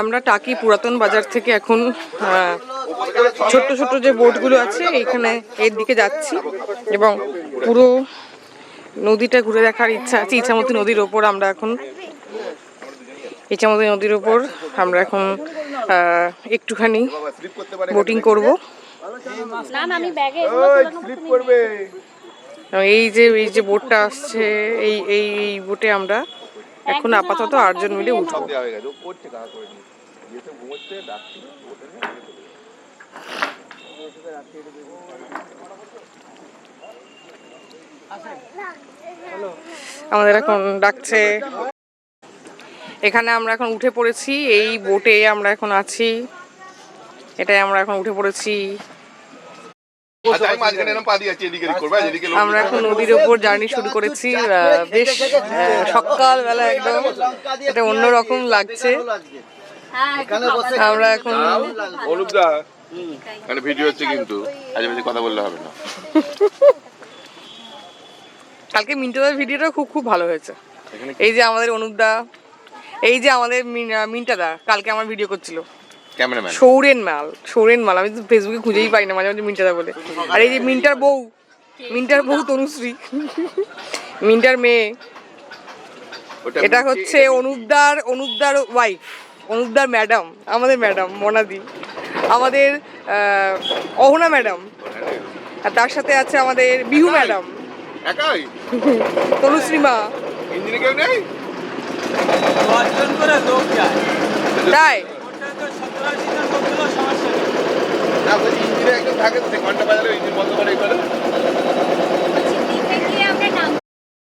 আমরা টাকি পুরাতন বাজার থেকে এখন ছোট্ট ছোট্ট যে বোটগুলো আছে এখানে এর দিকে যাচ্ছি। এবং পুরো নদীটা ঘুরে দেখার ইচ্ছা আছে। ইচ্ছামতি নদীর ওপর আমরা এখন ইচ্ছামতি নদীর ওপর আমরা এখন একটুখানি বোটিং করব। না না আমি ব্যাগে এই যে এই যে বোটটা আসছে এই এই এই বোটে আমরা এখন আপাতত আটজন মিলে উঠবো। হয়ে আমাদের এখন ডাকছে। এখানে আমরা এখন উঠে পড়েছি এই বোটে আমরা এখন আছি। এটাই আমরা এখন উঠে পড়েছি। আমরা এখন নদীর ওপর জার্নি শুরু করেছি বেশ সকালবেলা একদম এটা অন্যরকম লাগছে। আমরা এখন অনুপ দা মানে ভিডিও হচ্ছে কিন্তু আজে বাজে কথা বললে হবে না। কালকে মিন্টুদার ভিডিওটা খুব খুব ভালো হয়েছে। এই যে আমাদের অনুপদা এই যে আমাদের মিন- মিন্টাদা কালকে আমার ভিডিও করছিল। ক্যামেরাম্যান। সৌরেন মাল সৌরেন মাল। আমি তো ফেসবুকে খুঁজেই পাই না মাঝে মাঝে মিন্টাদা বলে। আর এই যে মিন্টার বউ মিন্টার বউ তনুশ্রী। মিন্টার মেয়ে। এটা হচ্ছে অনুপদার অনুপদার ওয়াইফ অনুপদার ম্যাডাম আমাদের ম্যাডাম মনাদি। আমাদের অহনা ম্যাডাম আর তার সাথে আছে আমাদের বিহু ম্যাডাম একাই? তনুশ্রী মা। ইঞ্জিনে কেউ নেই? তাই? না বলছি ইঞ্জিনে একদম থাকে ঘণ্টা বাজালে ইঞ্জিন বন্ধ করে এই করে